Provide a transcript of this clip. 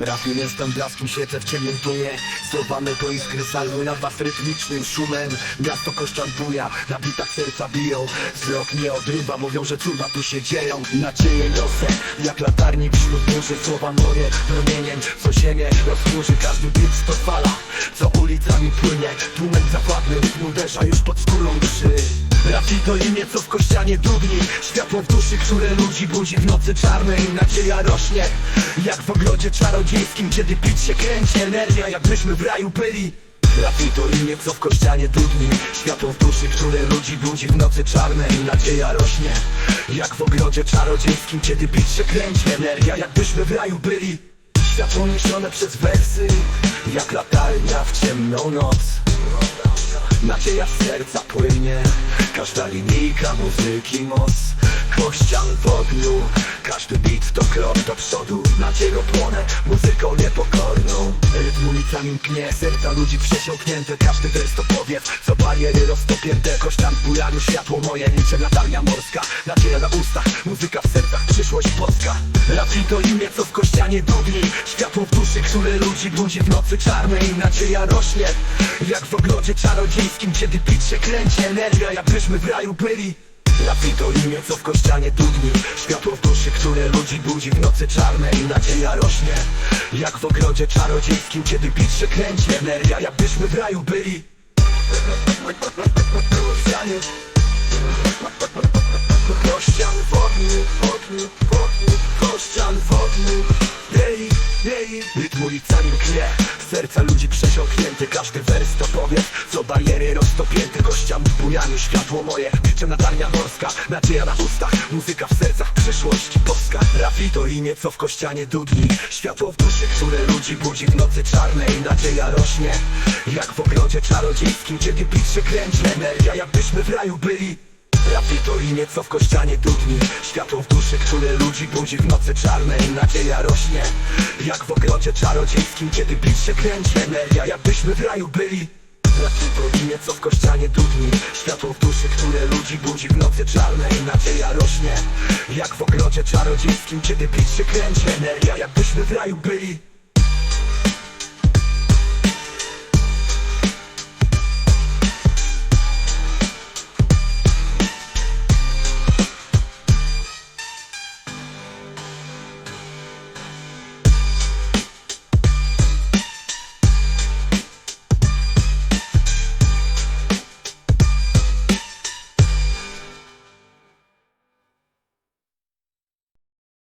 Rapier jestem blaskiem, świecę w ciemnym tłumie Słowa mego iskry salwy na was rytmicznym szumem. Miasto kościan buja, na bitach serca biją. Wzrok nie odrywa, mówią, że cuda tu się dzieją. Nadzieje niosę, jak latarnik wśród burzy Słowa moje promieniem, co ziemię rozburzy Każdy bit to fala, co ulicami płynie Tłumem zapładny rytm uderza już pod skórą duszy Rafi to imię, co w kościanie dudni Światło w duszy, które ludzi budzi w nocy czarnej. Nadzieja rośnie, jak w ogrodzie czarodziejskim Kiedy pić się kręci energia, jakbyśmy w raju byli. Rafi to imię, co w kościanie dudni Światło w duszy, które ludzi budzi w nocy czarnej. Nadzieja rośnie, jak w ogrodzie czarodziejskim Kiedy pić się kręci energia, jakbyśmy w raju byli. Światło niesione przez wersy, jak latarnia w ciemną noc Nadzieja z serca płynie. Każda linijka muzyki moc. Kościan w ogniu. Każdy beat to krok do przodu. Nadzieją płonę muzyką niepokorną. Rytm ulicami mknie Serca ludzi przesiąknięte. Każdy wers to powiew Co bariery roztopięte Kościan w bujaniu Światło moje niczym latarnia morska. Nadzieja na ustach Muzyka w sercach Przyszłość polska. Rafi to imię co w kościanie dudni Światło w które ludzi budzi w nocy czarnej Nadzieja rośnie. Jak w ogrodzie czarodziejskim Kiedy pić się kręci energia Jakbyśmy w raju byli. Rafi to imię co w kościanie dudni Światło w duszy, które ludzi budzi w nocy czarnej Nadzieja rośnie. Jak w ogrodzie czarodziejskim Kiedy pić się kręci energia Jakbyśmy w raju byli. Kościanie. Kościan w ogniu, w ogniu, w ogniu. Kościan w ogniu. Jej, jej Rytm ulicami mknie Serca ludzi przesiąknięte Każdy wers to powiedz. Co bariery roztopięte Kościan w bujaniu Światło moje. Niczym latarnia morska Nadzieja na ustach. Muzyka w sercach Przyszłość boska Rafi to imię co w kościanie dudni. Światło w duszy Które ludzi budzi w nocy czarnej. Nadzieja rośnie Jak w ogrodzie czarodziejskim Kiedy pić się kręci Energia jakbyśmy w raju byli Rafi to imię, co w kościanie dudni. Światło w duszy, które ludzi budzi w nocy czarnej Nadzieja rośnie, jak w ogrodzie czarodziejskim Kiedy bit się kręci energia, jakbyśmy w raju byli. Rafi to imię, co w kościanie dudni. Światło w duszy, które ludzi budzi w nocy czarnej Nadzieja rośnie, jak w ogrodzie czarodziejskim Kiedy bit się kręci energia, jakbyśmy w raju byli